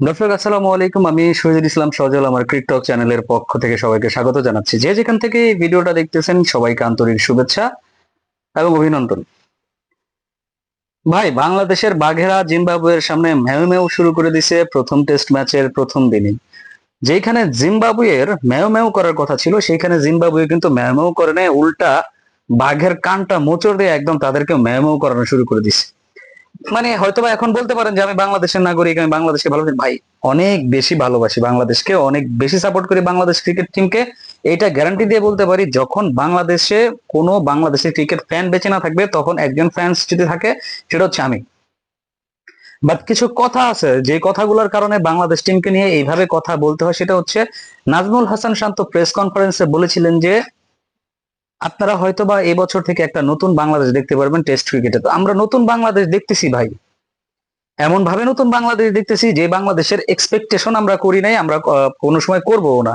দর্শক, আসসালামু আলাইকুম। আমি শহীদুল ইসলাম সজল, আমার ক্রিকটক চ্যানেলের পক্ষ থেকে সবাইকে স্বাগত জানাচ্ছি। যে যেখান থেকে এই ভিডিওটা দেখতেছেন, সবাইকে আন্তরিক শুভেচ্ছা এবং অভিনন্দন। ভাই, বাংলাদেশের বাঘেরা জিম্বাবুয়ের সামনে ম্যাও শুরু করে দিছে প্রথম টেস্ট ম্যাচের প্রথম দিনে। যেখানে জিম্বাবুয়ের ম্যাও করার কথা ছিল সেইখানে জিম্বাবুয়ে কিন্তু ম্যাও করে নেয়, উল্টা বাঘের কানটা মোচড় দিয়ে একদম তাদেরকে ম্যাও করানো শুরু করে দিছে। মানে হয়তোবা এখন বলতে পারেন যে আমি বাংলাদেশের নাগরিক, আমি বাংলাদেশকে ভালোবাসি। ভাই, অনেক বেশি ভালোবাসি বাংলাদেশকে, অনেক বেশি সাপোর্ট করি বাংলাদেশ ক্রিকেট টিমকে এটা গ্যারান্টি দিয়ে বলতে পারি, যখন বাংলাদেশে কোনো বাংলাদেশের ক্রিকেট ফ্যান বেঁচে না থাকবে, তখন একজন ফ্যান্স যদি থাকে, সেটা হচ্ছে আমি। বাট কিছু কথা আছে, যে কথাগুলোর কারণে বাংলাদেশ টিমকে নিয়ে এইভাবে কথা বলতে হয়, সেটা হচ্ছে নাজমুল হাসান শান্ত প্রেস কনফারেন্সে বলেছিলেন যে আপনারা হয়তো বা এবছর থেকে একটা নতুন বাংলাদেশ দেখতে পারবেন টেস্ট ক্রিকেটে তো আমরা নতুন বাংলাদেশ দেখতেছি ভাই। এমন ভাবে নতুন বাংলাদেশ দেখতেছি যে বাংলাদেশের এক্সপেকটেশন আমরা করি নাই, আমরা কোনো সময় করব না।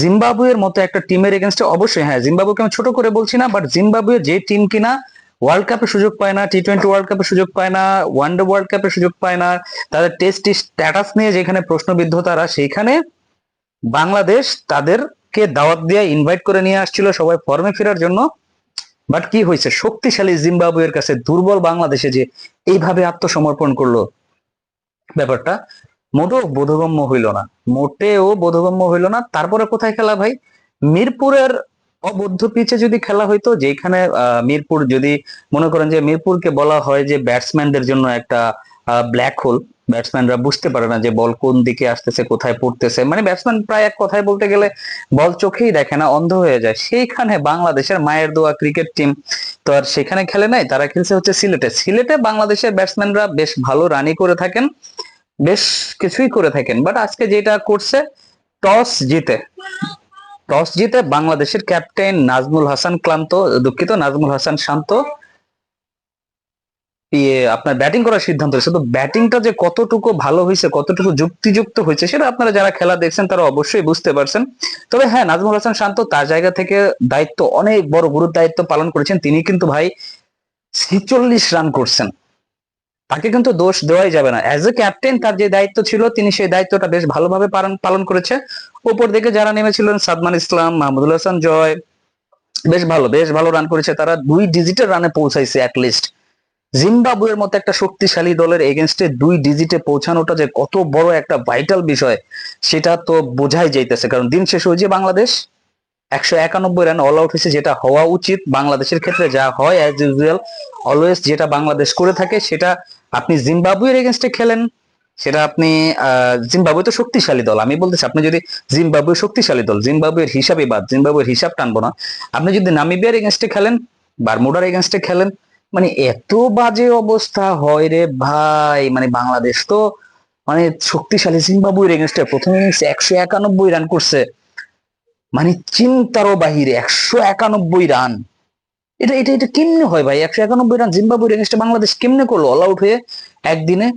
জিম্বাবুয়ের মতো একটা টিমের এগেনস্টে অবশ্যই হ্যাঁ জিম্বাবুকে আমি ছোট করে বলছি না বাট জিম্বাবুয়ে যে টিম কিনা ওয়ার্ল্ড কাপে সুযোগ পায় না টি টোয়েন্টি ওয়ার্ল্ড কাপে সুযোগ পায় না ওয়ানডে ওয়ার্ল্ড কাপে সুযোগ পায় না, তাদের টেস্ট স্ট্যাটাস নিয়ে যেখানে প্রশ্নবিদ্ধ তারা, সেইখানে বাংলাদেশ তাদেরকে দাওয়াত দিয়ে ইনভাইট করে নিয়ে আসছিল সবাই ফর্মে ফেরার জন্য। বাট কি হয়েছে? শক্তিশালী জিম্বাবুয়ের কাছে দুর্বল বাংলাদেশে যে এইভাবে আত্মসমর্পণ করল ব্যাপারটা, মোটেও বোধগম্য হইল না। মোটেও বোধগম্য হইল না। তারপরে কোথায় খেলা ভাই? মিরপুরের অবদ্ধ পিচে যদি খেলা হইতো, যেখানে মিরপুর যদি মনে করেন যে মিরপুরকে বলা হয় যে ব্যাটসম্যানদের জন্য একটা ব্ল্যাক হোল ব্যাটসম্যানরা বুঝতে পারে না যে বল কোন দিকে আসতেছে, কোথায় পড়তেছে। মানে ব্যাটসম্যান প্রায় এক কথায় বলতে গেলে বল চোখেই দেখে না, অন্ধ হয়ে যায়। সেইখানে বাংলাদেশের মায়ের দোয়া ক্রিকেট টিম তো আর সেখানে খেলে নাই, তারা খেলছে হচ্ছে সিলেটে। সিলেটে বাংলাদেশের ব্যাটসম্যানরা বেশ ভালো রানই করে থাকেন, বেশ কিছুই করে থাকেন। বাট আজকে যেটা করছে, টস জিতে। টস জিতে বাংলাদেশের ক্যাপ্টেন নাজমুল হাসান ক্লান্ত, দুঃখিত, নাজমুল হাসান শান্ত। আপনার ব্যাটিং করার সিদ্ধান্ত হয়েছে তো ব্যাটিংটা যে কতটুকু ভালো হয়েছে, কতটুকু যুক্তিযুক্ত হয়েছে, সেটা আপনারা যারা খেলা দেখছেন, তারা অবশ্যই বুঝতে পারছেন। তবে হ্যাঁ নাজমুল হাসান শান্ত তার জায়গা থেকে দায়িত্ব, অনেক বড় গুরুর দায়িত্ব পালন করেছেন। তিনি কিন্তু ভাই ছেচল্লিশ রান করছেন। তাকে কিন্তু দোষ দেওয়াই যাবে না। অ্যাজ এ ক্যাপ্টেন তার যে দায়িত্ব ছিল, তিনি সেই দায়িত্বটা বেশ ভালোভাবে পালন করেছে। উপর দিকে যারা নেমেছিলেন, সাদমান ইসলাম, মাহমুদুল হাসান, জয়, বেশ ভালো বেশ ভালো রান করেছে। তারা দুই ডিজিটের রানে পৌঁছাইছে লিস্ট জিম্বাবুয়ের মতো একটা শক্তিশালী দলের এগেনস্টে দুই ডিজিটে পৌঁছানোটা যে কত বড় একটা ভাইটাল বিষয় সেটা তো বোঝাই যাইতেছে। কারণ দিন শেষ হয়েছে বাংলাদেশ একশো একানব্বই রান অল আউট হয়েছে যেটা হওয়া উচিত বাংলাদেশের ক্ষেত্রে। যা হয় অ্যাজ ইউজুয়াল অলওয়েজ যেটা বাংলাদেশ করে থাকে সেটা আপনি জিম্বাবুয়ের এগেনস্টে খেলেন সেটা আপনি আহ, জিম্বাবুয়ে তো শক্তিশালী দল। আমি বলতেছি আপনি যদি জিম্বাবুয়ে শক্তিশালী দল জিম্বাবুয়ের হিসাবে বাদ জিম্বাবুয়ের হিসাব টানবো না। আপনি যদি নামিবিয়ার এগেনস্টে খেলেন বারমুডার এগেনস্টে খেলেন মানে এত বাজে অবস্থা, হয় রে ভাই। মানে বাংলাদেশ তো মানে শক্তিশালী জিম্বাবুয়ের এগেনস্টে প্রথম ইনিংসে একশো একানব্বই রান করছে। মানে চিন্তারও বাহিরে একশো একানব্বই রান এটা এটা এটা কেমনে হয় ভাই? একশো একানব্বই রান জিম্বাবুয়ের এগেনস্টে বাংলাদেশ কেমনে করল? অল আউট হয়ে একদিনে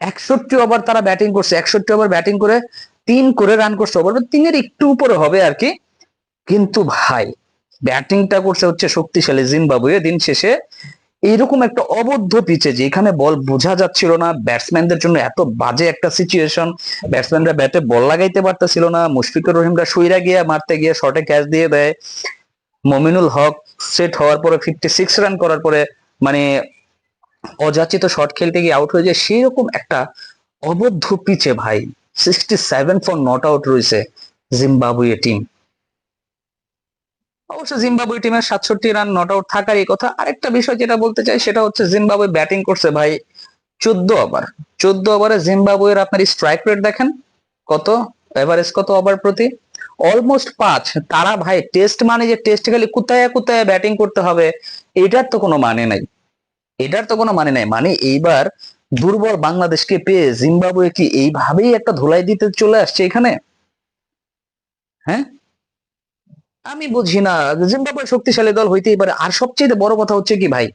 একষট্টি ওভার তারা ব্যাটিং করছে। একষট্টি ওভার ব্যাটিং করে তিন করে রান করছে। ওভার তিনের একটু উপরে হবে আর কি। কিন্তু ভাই ব্যাটিংটা করছে হচ্ছে শক্তিশালী জিম্বাবুয়ে। দিন শেষে এইরকম একটা অবদ্ধ পিচে যেখানে বল বোঝা যাচ্ছিল না ব্যাটসম্যানদের জন্য এত বাজে একটা সিচুয়েশন ব্যাটসম্যানরা ব্যাটে বল লাগাইতে পারতেছিল না, মুশফিকুর রহিমরা সুইরা গিয়ে মারতে গিয়ে শর্টে ক্যাচ দিয়ে দেয়। মমিনুল হক সেট হওয়ার পরে ফিফটি সিক্স রান করার পরে মানে অযাচিত শট খেলতে গিয়ে আউট হয়ে যায়। সেই রকম একটা অবদ্ধ পিচে ভাই sixty seven for not out রয়েছে জিম্বাবুয়ে টিম অবশ্য জিম্বাবুয়ে টিমের সাতষট্টি রান নট আউট থাকার এই কথা। আরেকটা বিষয় যেটা বলতে চাই, সেটা হচ্ছে জিম্বাবুয়ে ব্যাটিং করছে ভাই চোদ্দ ওভার চোদ্দ ওভারে জিম্বাবুয়ের আপনার স্ট্রাইক রেট দেখেন কত? এভারেজ কত ওভার প্রতি? অলমোস্ট পাঁচ। তারা ভাই টেস্ট মানে যে টেস্ট খালি কোথায় কোথায় ব্যাটিং করতে হবে, এটার তো কোনো মানে নাই। এটার তো কোনো মানে নাই। মানে এইবার দুর্বল বাংলাদেশকে পেয়ে জিম্বাবুয়ে কি এইভাবেই একটা ধুলাই দিতে চলে আসছে এখানে? হ্যাঁ? আমি বুঝি না, জিম্বাবুয়ে শক্তিশালী দল হইতেই পারে। আর সবচেয়ে বড় কথা হচ্ছে কি ভাই?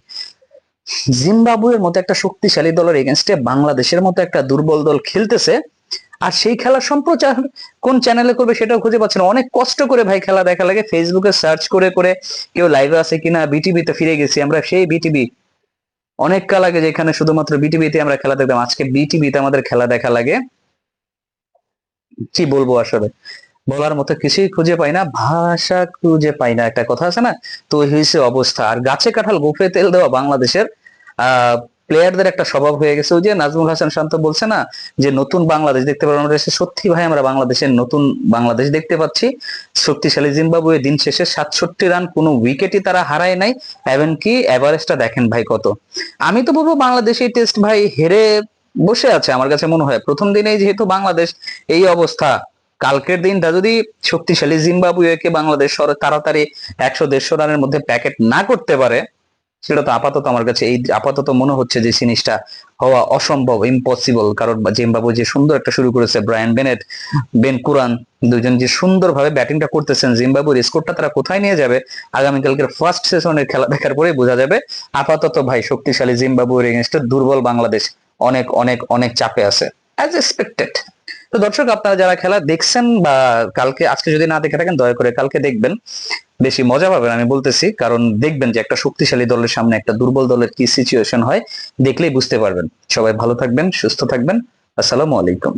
জিম্বাবুয়ের মতো একটা শক্তিশালী দলের এগেনস্টে বাংলাদেশের মতো একটা দুর্বল দল খেলতেছে। আর সেই খেলা সম্প্রচার কোন চ্যানেলে করবে সেটাও খুঁজে পাচ্ছে না। অনেক কষ্ট করে ভাই খেলা দেখা লাগে। ফেসবুকে সার্চ করে করে কেউ লাইভে আছে কিনা বিটিভিতে ফিরে গেছি আমরা সেই বিটিভি অনেক কাল আগে যেখানে শুধুমাত্র বিটিভিতে আমরা খেলা দেখতাম, আজকে বিটিভিতে আমাদের খেলা দেখা লাগে। কি বলব আসলে? বলার মতো কিছুই খুঁজে পাই না, ভাষা খুঁজে পাই না। একটা কথা আছে না, তো হয়েছে অবস্থা। আর গাছে কাঁঠাল গোফে তেল দেওয়া বাংলাদেশের আহ প্লেয়ারদের একটা স্বভাব হয়ে গেছে ওই যে নাজমুল হাসান শান্ত বলছে না, যে নতুন বাংলাদেশ দেখতে পারব আমরা সত্যি ভাই, আমরা বাংলাদেশের নতুন বাংলাদেশ দেখতে পাচ্ছি। শক্তিশালী জিম্বাবুয়ে দিন শেষে সাতষট্টি রান, কোনো উইকেটই তারা হারায় নাই, এমনকি এভারেজটা দেখেন ভাই কত। আমি তো বলব, বাংলাদেশ টেস্ট ভাই হেরে বসে আছে, আমার কাছে মনে হয়। প্রথম দিনেই যেহেতু বাংলাদেশ এই অবস্থা কালকের দিনটা যদি শক্তিশালী জিম্বাবুয়েকে বাংলাদেশ তাড়াতাড়ি একশো দেড়শো রানের মধ্যে প্যাকেট না করতে পারে, সেটা তো আপাতত আমার কাছে এই আপাতত মনে হচ্ছে যে জিনিসটা হওয়া অসম্ভব ইম্পসিবল কারণ জিম্বাবু যে সুন্দর একটা শুরু করেছে, ব্রায়ান বেনেট, বেন কুরান দুজন যে সুন্দরভাবে ব্যাটিংটা করতেছেন, জিম্বাবুয়ের স্কোরটা তারা কোথায় নিয়ে যাবে, আগামীকালকের ফার্স্ট সেশনের খেলা দেখার পরেই বোঝা যাবে, আপাতত ভাই শক্তিশালী জিম্বাবুয়ের এগেনস্টে দুর্বল বাংলাদেশ অনেক অনেক অনেক চাপে আছে অ্যাজ এক্সপেক্টেড তো দর্শক, আপনারা যারা খেলা দেখছেন বা কালকে, আজকে যদি না দেখে থাকেন, দয়া করে কালকে দেখবেন। বেশি মজা পাবেন, আমি বলতেছি। কারণ দেখবেন যে একটা শক্তিশালী দলের সামনে একটা দুর্বল দলের কি সিচুয়েশন হয়, দেখলেই বুঝতে পারবেন। সবাই ভালো থাকবেন, সুস্থ থাকবেন। আসসালামু আলাইকুম।